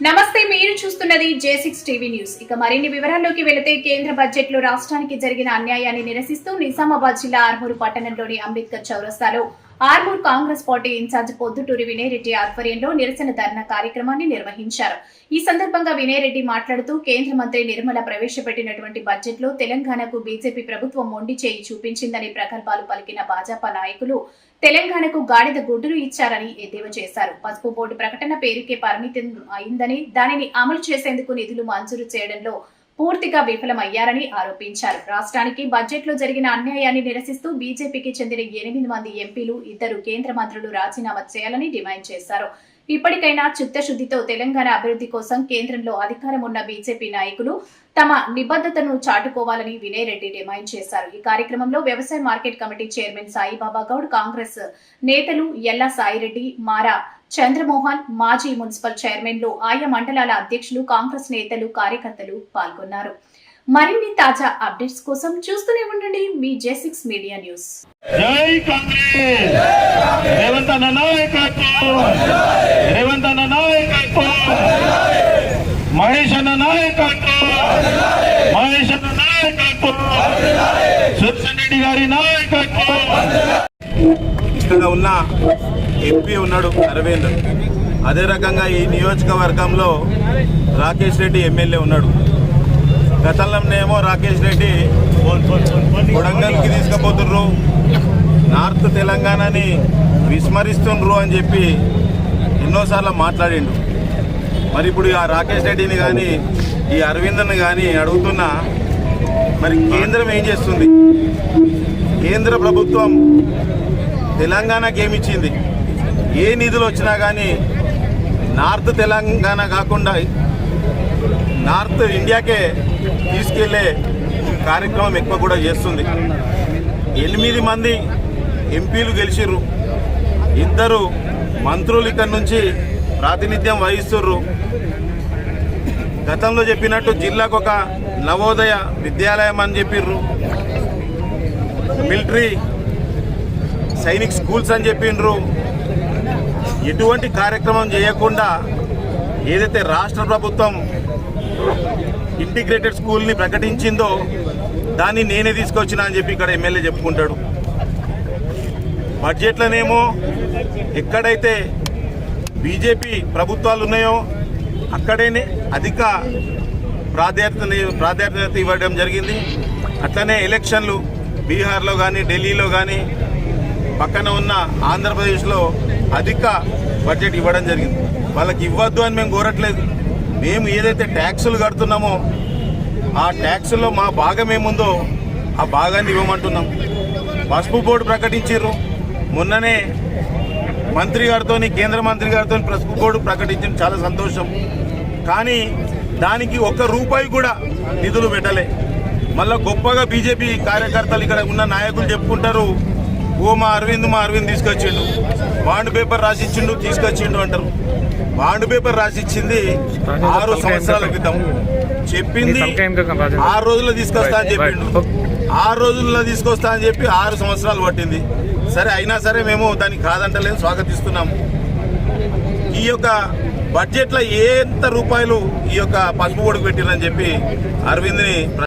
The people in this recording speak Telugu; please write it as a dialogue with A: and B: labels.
A: నమస్తే మీరు చూస్తున్నది జే సిక్స్ టీవీ న్యూస్ ఇక మరిన్ని వివరాల్లోకి వెళితే కేంద్ర బడ్జెట్లో రాష్ట్రానికి జరిగిన అన్యాయాన్ని నిరసిస్తూ నిజామాబాద్ జిల్లా ఆర్మూరు పట్టణంలోని అంబేద్కర్ చౌరస్తాలో Armur Congress party incharge Podduturi Vinay Reddy ఆధ్వర్యంలో నిరసన ధర్నా కార్యక్రమాన్ని నిర్వహించారు. ఈ సందర్భంగా వినయరెడ్డి మాట్లాడుతూ కేంద్ర మంత్రి నిర్మల ప్రవేశపెట్టినటువంటి బడ్జెట్లో తెలంగాణకు బీజేపీ ప్రభుత్వం మొండి చేయి చూపించిందని ప్రగల్భాలు పలికిన భాజపా నాయకులు తెలంగాణకు గాడిద గుడ్డులు ఇచ్చారని ఎద్దేవా చేశారు. పసుపు బోర్డు ప్రకటన పేరుకే పరిమితం అయిందని దానిని అమలు చేసేందుకు నిధులు మంజూరు చేయడంలో పూర్తిగా విఫలమయ్యారని ఆరోపించారు. రాష్ట్రానికి బడ్జెట్లో జరిగిన అన్యాయాన్ని నిరసిస్తూ బీజేపీకి చెందిన ఎనిమిది మంది ఎంపీలు ఇద్దరు కేంద్ర మంత్రులు రాజీనామా చేయాలని డిమాండ్ చేశారు. ఇప్పటికైనా చిత్తశుద్ధితో తెలంగాణ అభివృద్ధి కోసం కేంద్రంలో అధికారం ఉన్న బీజేపీ నాయకులు తమ నిబద్ధతను చాటుకోవాలని వినయ్ రెడ్డి డిమాండ్ చేశారు. ఈ కార్యక్రమంలో వ్యవసాయ market committee chairman Saibaba Goud Congress నేతలు ఎల్లా సాయిరెడ్డి మారా చంద్రమోహన్ మాజీ మున్సిపల్ చైర్మన్లు ఆయా మండలాల అధ్యక్షులు కాంగ్రెస్ నేతలు కార్యకర్తలు పాల్గొన్నారు. మరిన్ని తాజా అప్డేట్స్ కోసం చూస్తూనే ఉండండి మీ జే సిక్స్ మీడియా న్యూస్.
B: జై కాంగ్రెస్! రేవంత్ అన్న నాయకత్వం. మహేష్ అన్న నాయకత్వం. మహేష్ అన్న నాయకత్వం. సుదర్శన్ రెడ్డి గారి నాయకత్వం.
C: ఇక్కడ ఉన్న ఎంపీ ఉన్నాడు అరవింద్. అదే రకంగా ఈ నియోజకవర్గంలో రాకేష్ రెడ్డి ఎమ్మెల్యే ఉన్నాడు. గతంలోనేమో రాకేష్ రెడ్డి కొడంగల్కి తీసుకుపోతుర్రు. నార్త్ తెలంగాణని విస్మరిస్తుండ్రు అని చెప్పి ఎన్నోసార్లు మాట్లాడిండు. మరి ఇప్పుడు ఆ రాకేష్ రెడ్డిని కానీ ఈ అరవింద్ని కానీ అడుగుతున్నా మరి కేంద్రం ఏం చేస్తుంది? కేంద్ర ప్రభుత్వం తెలంగాణకి ఏమిచ్చింది ఏ నిధులు వచ్చినా కానీ నార్త్ తెలంగాణ కాకుండా నార్త్ ఇండియాకే తీసుకెళ్ళే కార్యక్రమం ఎక్కువ కూడా చేస్తుంది. ఎనిమిది మంది ఎంపీలు గెలిచిర్రు. ఇద్దరు మంత్రులు ఇక్కడ నుంచి ప్రాతినిధ్యం వహిస్తుర్రు. గతంలో చెప్పినట్టు జిల్లాకు ఒక నవోదయ విద్యాలయం అని చెప్పిర్రు. మిలిటరీ సైనిక్ స్కూల్స్ అని చెప్పిండ్రు ఎటువంటి కార్యక్రమం చేయకుండా ఏదైతే రాష్ట్ర ప్రభుత్వం ఇంటిగ్రేటెడ్ స్కూల్ని ప్రకటించిందో దాన్ని నేనే తీసుకొచ్చినా అని చెప్పి ఇక్కడ ఎమ్మెల్యే చెప్పుకుంటాడు. బడ్జెట్లోనేమో ఎక్కడైతే బీజేపీ ప్రభుత్వాలు ఉన్నాయో అక్కడనే అధిక ప్రాధాన్యత ప్రాధాన్యత ఇవ్వడం జరిగింది. అట్లనే ఎలక్షన్లు బీహార్లో కానీ ఢిల్లీలో కానీ పక్కన ఉన్న ఆంధ్రప్రదేశ్లో అధిక బడ్జెట్ ఇవ్వడం జరిగింది. వాళ్ళకి ఇవ్వద్దు అని మేము కోరట్లేదు. మేము ఏదైతే ట్యాక్సులు కడుతున్నామో ఆ ట్యాక్సుల్లో మా భాగం ఏముందో ఆ భాగాన్ని ఇవ్వమంటున్నాం. పసుపు బోర్డు ప్రకటించారు మొన్ననే మంత్రి గారితో కేంద్ర మంత్రి గారితో పసుపు బోర్డు ప్రకటించిన చాలా సంతోషం. కానీ దానికి ఒక్క రూపాయి కూడా నిధులు పెట్టలే. మళ్ళా గొప్పగా బీజేపీ కార్యకర్తలు ఇక్కడ ఉన్న నాయకులు చెప్పుకుంటారు ఓ మా అరవింద్ మా అరవింద్ తీసుకొచ్చిండు. బాండ్ పేపర్ రాసిచ్చిండు తీసుకొచ్చిండు అంటారు. బాండ్ పేపర్ రాసిచ్చింది ఆరు సంవత్సరాల క్రితం. చెప్పింది ఆరు రోజుల్లో తీసుకొస్తా అని చెప్పిండు. ఆరు రోజుల్లో తీసుకొస్తా అని చెప్పి ఆరు సంవత్సరాలు పట్టింది. సరే అయినా సరే మేము దానికి కాదంటలేదు స్వాగతిస్తున్నాము. ఈ యొక్క బడ్జెట్లో ఎంత రూపాయలు ఈ యొక్క పసుపు పొడికి పెట్టిరని చెప్పి అరవింద్ని